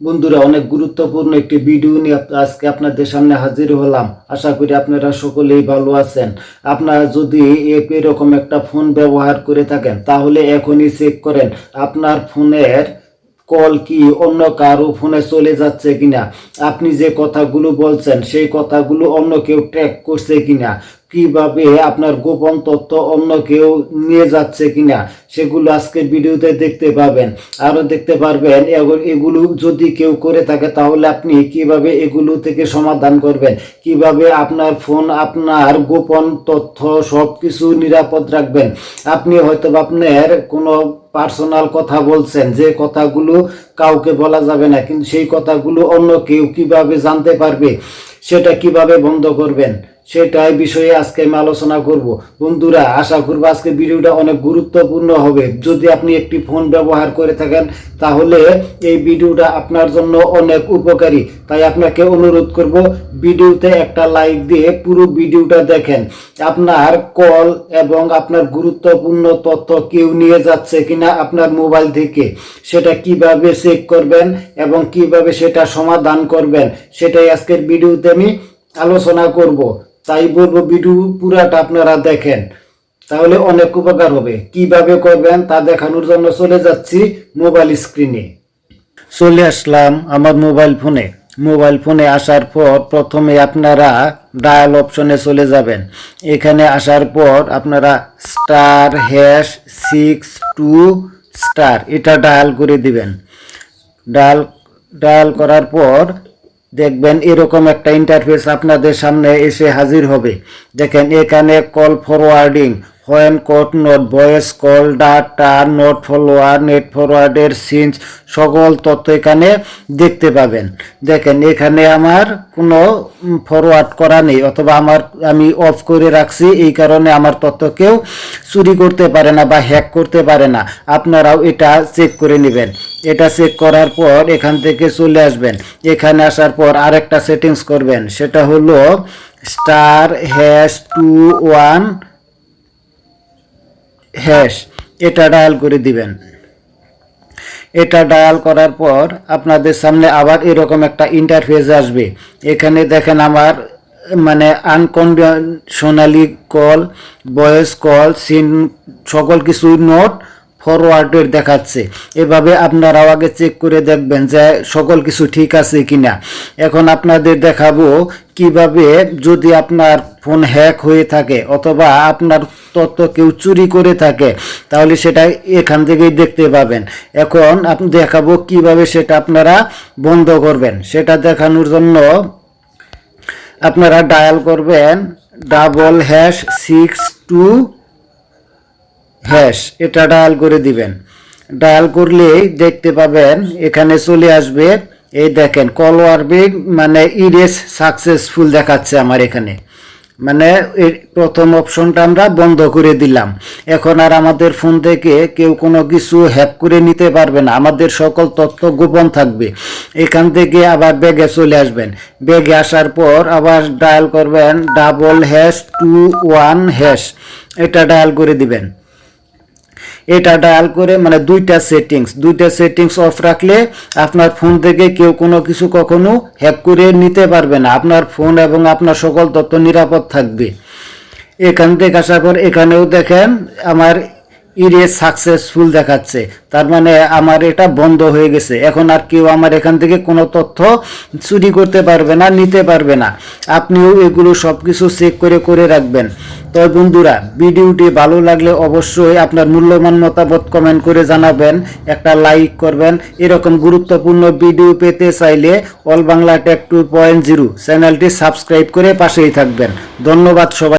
বন্ধুরা, অনেক গুরুত্বপূর্ণ একটি ভিডিও নিয়ে আজকে আপনাদের সামনে হাজির হলাম। আশা করি আপনারা সকলেই ভালো আছেন। আপনারা যদি এরকম একটা ফোন ব্যবহার করে থাকেন, তাহলে এখনই চেক করেন, আপনার ফোনের কল কি, অন্য কারও ফোনে চলে যাচ্ছে কিনা? আপনি যে কথাগুলো বলছেন, সেই কথাগুলো অন্য কেউ ট্র্যাক করছে কিনা? কীভাবে আপনার গোপন তথ্য অন্য কেউ নিয়ে যাচ্ছে কিনা, সেগুলো আজকের ভিডিওতে দেখতে পাবেন। আরও দেখতে পারবেন এগুলো যদি কেউ করে থাকে, তাহলে আপনি কীভাবে এগুলো থেকে সমাধান করবেন? কীভাবে আপনার ফোন, আপনার গোপন তথ্য সব কিছু নিরাপদ রাখবেন? আপনি হয়তো আপনার কোনো পার্সোনাল কথা বলছেন, যে কথাগুলো কাউকে বলা যাবে না, কিন্তু সেই কথাগুলো অন্য কেউ কীভাবে জানতে পারবে, সেটা কীভাবে বন্ধ করবেন? সেটাই বিষয়ে আজকে আমি আলোচনা করব। বন্ধুরা, আশা করব আজকে ভিডিওটা অনেক গুরুত্বপূর্ণ হবে। যদি আপনি একটি ফোন ব্যবহার করে থাকেন, তাহলে এই ভিডিওটা আপনার জন্য অনেক উপকারী। তাই আপনাকে অনুরোধ করব, ভিডিওতে একটা লাইক দিয়ে পুরো ভিডিওটা দেখেন। আপনার কল এবং আপনার গুরুত্বপূর্ণ তথ্য কেউ নিয়ে যাচ্ছে কিনা আপনার মোবাইল থেকে, সেটা কীভাবে চেক করবেন এবং কীভাবে সেটা সমাধান করবেন, সেটাই আজকের ভিডিওতে আমি আলোচনা করব। তাই বলব ভিডিও পুরাটা আপনারা দেখেন। তাহলে অনেক উপকার হবে। কীভাবে করবেন তা দেখানোর জন্য চলে যাচ্ছি মোবাইল স্ক্রিনে চলে আসলাম আমার মোবাইল ফোনে। মোবাইল ফোনে আসার পর প্রথমে আপনারা ডায়াল অপশনে চলে যাবেন। এখানে আসার পর আপনারা star hash six two star এটা ডায়াল করে দিবেন। ডায়াল ডায়াল করার পর দেখবেন এরকম একটা ইন্টারফেস আপনাদের সামনে এসে হাজির হবে। দেখেন, এখানে call forwarding when code note voice call data note follower net ফরওয়ার্ডের since সকল তথ্য এখানে দেখতে পাবেন। দেখেন, এখানে আমার কোনো ফরওয়ার্ড করা নেই, অথবা আমার, আমি অফ করে রাখছি, এই কারণে আমার তথ্য কেউ চুরি করতে পারে না বা হ্যাক করতে পারে না। আপনারাও এটা চেক করে নেবেন। এটা চেক করার পর এখান থেকে চলে আসবেন। এখানে আসার পর আরেকটা সেটিংস করবেন। সেটা হলো star hash two one hash এটা ডায়াল করে দিবেন। এটা ডায়াল করার পর আপনাদের সামনে আবার এরকম একটা ইন্টারফেস আসবে। এখানে দেখেন আমার মানে unconditionally call voice call scene সকল কিছু নোট ফরওয়ার্ডের দেখাচ্ছে। এভাবে আপনারাও আগে চেক করে দেখবেন যে সকল কিছু ঠিক আছে কিনা। এখন আপনাদের দেখাবো কীভাবে যদি আপনার ফোন হ্যাক হয়ে থাকে অথবা আপনার তথ্য কেউ চুরি করে থাকে, তাহলে সেটা এখান থেকেই দেখতে পাবেন। এখন আপনি দেখাবো কীভাবে সেটা আপনারা বন্ধ করবেন। সেটা দেখানোর জন্য আপনারা ডায়াল করবেন double hash six two hash, এটা ডায়াল করে দিবেন। ডায়াল করলেই দেখতে পাবেন এখানে চলে আসবে, এই দেখেন কল ওয়ার্বিং মানে ইরেস সাকসেসফুল দেখাচ্ছে আমার এখানে। মানে প্রথম অপশনটা আমরা বন্ধ করে দিলাম। এখন আর আমাদের ফোন থেকে কেউ কোনো কিছু হ্যাক করে নিতে পারবে না। আমাদের সকল তথ্য গোপন থাকবে। এখান থেকে আবার ব্যাগে চলে আসবেন। ব্যাগে আসার পর আবার ডায়াল করবেন double hash two one hash এটা ডায়াল করে দিবেন। এটা ডায়াল করে মানে দুইটা সেটিংস দুইটা সেটিংস অফ রাখলে আপনার ফোন থেকে কেউ কোনো কিছু কখনো হ্যাক করে নিতে পারবে না। আপনার ফোন এবং আপনার সকল তথ্য নিরাপদ থাকবে। এখান থেকে আসার পর এখানেও দেখেন, আমার ইরেজ সাকসেসফুল দেখাচ্ছে। তার মানে আমার এটা বন্ধ হয়ে গেছে। এখন আর কেউ আমার এখান থেকে কোনো তথ্য চুরি করতে পারবে না, নিতে পারবে না। আপনিও এগুলো সব কিছু চেক করে করে রাখবেন। তো বন্ধুরা, ভিডিওটি ভালো লাগলে অবশ্যই আপনার মূল্যবান মতামত কমেন্ট করে জানাবেন। একটা লাইক করবেন। এরকম গুরুত্বপূর্ণ ভিডিও পেতে চাইলে all Bangla tech two point zero চ্যানেলটি সাবস্ক্রাইব করে পাশেই থাকবেন। ধন্যবাদ সবাই।